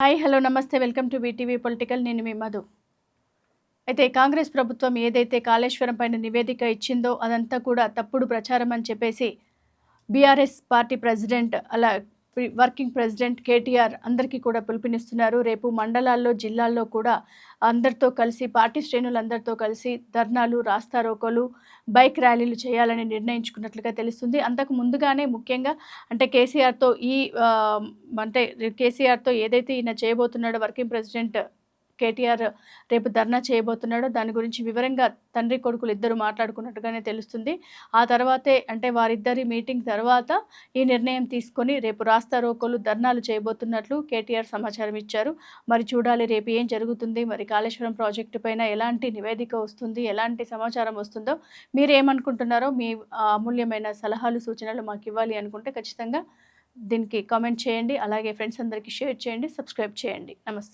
Hi hello నమస్తే. Welcome to VTV political. నేను మీ మధు. అయితే కాంగ్రెస్ ప్రభుత్వం ఏదైతే కాళేశ్వరం పైన నివేదిక ఇచ్చిందో అదంతా కూడా తప్పుడు ప్రచారం అని చెప్పేసి బీఆర్ఎస్ పార్టీ ప్రెసిడెంట్ అలా వర్కింగ్ ప్రెసిడెంట్ కేటీఆర్ అందరికీ కూడా పిలుపునిస్తున్నారు. రేపు మండలాల్లో జిల్లాల్లో కూడా అందరితో కలిసి పార్టీ శ్రేణులందరితో కలిసి ధర్నాలు రాస్తారోకోలు బైక్ ర్యాలీలు చేయాలని నిర్ణయించుకున్నట్లుగా తెలుస్తుంది. అంతకు ముందుగానే ముఖ్యంగా అంటే కేసీఆర్తో ఈ అంటే కేసీఆర్తో ఏదైతే ఈయన చేయబోతున్నాడో వర్కింగ్ ప్రెసిడెంట్ కేటీఆర్ రేపు ధర్నా చేయబోతున్నాడో దాని గురించి వివరంగా తండ్రి కొడుకులు ఇద్దరు మాట్లాడుకున్నట్టుగానే తెలుస్తుంది. ఆ తర్వాతే అంటే వారిద్దరి మీటింగ్ తర్వాత ఈ నిర్ణయం తీసుకొని రేపు రాస్తా రోకోలు ధర్నాలు చేయబోతున్నట్లు కేటీఆర్ సమాచారం ఇచ్చారు. మరి చూడాలి రేపు ఏం జరుగుతుంది మరి కాళేశ్వరం ప్రాజెక్టు పైన ఎలాంటి నివేదిక వస్తుంది ఎలాంటి సమాచారం వస్తుందో మీరు ఏమనుకుంటున్నారో మీ అమూల్యమైన సలహాలు సూచనలు మాకు ఇవ్వాలి అనుకుంటే ఖచ్చితంగా దీనికి కామెంట్ చేయండి. అలాగే ఫ్రెండ్స్ అందరికీ షేర్ చేయండి సబ్స్క్రైబ్ చేయండి. నమస్తే.